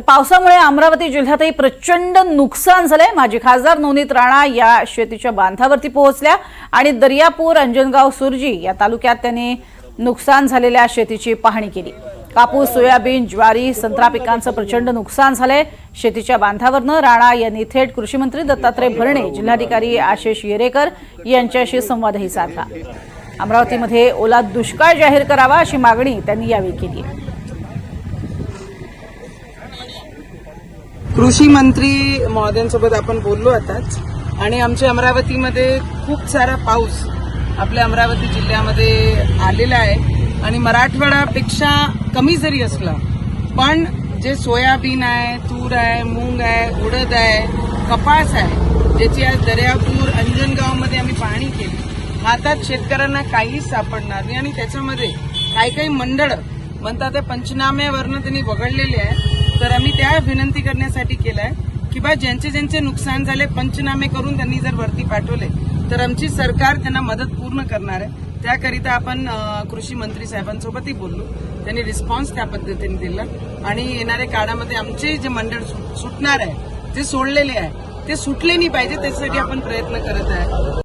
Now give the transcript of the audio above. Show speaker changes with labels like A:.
A: तर पावसामुळे अमरावती जिल्ह्यातही प्रचंड नुकसान झालंय. माजी खासदार नवनीत राणा या शेतीच्या बांधावरती पोहोचल्या आणि दर्यापूर अंजनगाव सुरजी या तालुक्यात त्यांनी नुकसान झालेल्या शेतीची पाहणी केली. कापूस सोयाबीन ज्वारी संत्रा पिकांचं प्रचंड नुकसान झालंय. शेतीच्या बांधावरनं राणा यांनी थेट कृषीमंत्री दत्तात्रय भरणे जिल्हाधिकारी आशिष येरेकर यांच्याशी संवादही साधला. अमरावतीमध्ये ओला दुष्काळ जाहीर करावा अशी मागणी त्यांनी यावेळी केली आहे.
B: कृषी मंत्री महोदयांसोबत आपण बोललो आताच. आणि आमच्या अमरावतीमध्ये खूप सारा पाऊस आपल्या अमरावती जिल्ह्यामध्ये आलेला आहे. आणि मराठवाड्यापेक्षा कमी जरी असला पण जे सोयाबीन आहे तूर आहे मूग आहे उडद आहे कपास आहे ज्याची आज दर्यापूर अंजनगावमध्ये आम्ही पाहणी केली हातात शेतकऱ्यांना काहीच सापडणार नाही. आणि त्याच्यामध्ये काही काही मंडळ म्हणतात ते पंचनाम्यावरनं त्यांनी वगळलेले आहे तर आम्ही त्या विनंती करण्यासाठी केलाय की बा ज्यांचे ज्यांचे नुकसान झाले पंचनामे करून त्यांनी जर वरती पाठवले तर आमची सरकार त्यांना मदत पूर्ण करणार आहे. त्याकरिता आपण कृषी मंत्री साहेबांसोबतही बोललो. त्यांनी रिस्पॉन्स त्या पद्धतीने दिला. आणि येणाऱ्या काळामध्ये आमचे जे मंडळ सुटणार आहे जे सोडलेले आहे ते सुटले नाही पाहिजे त्यासाठी आपण प्रयत्न करत आहे.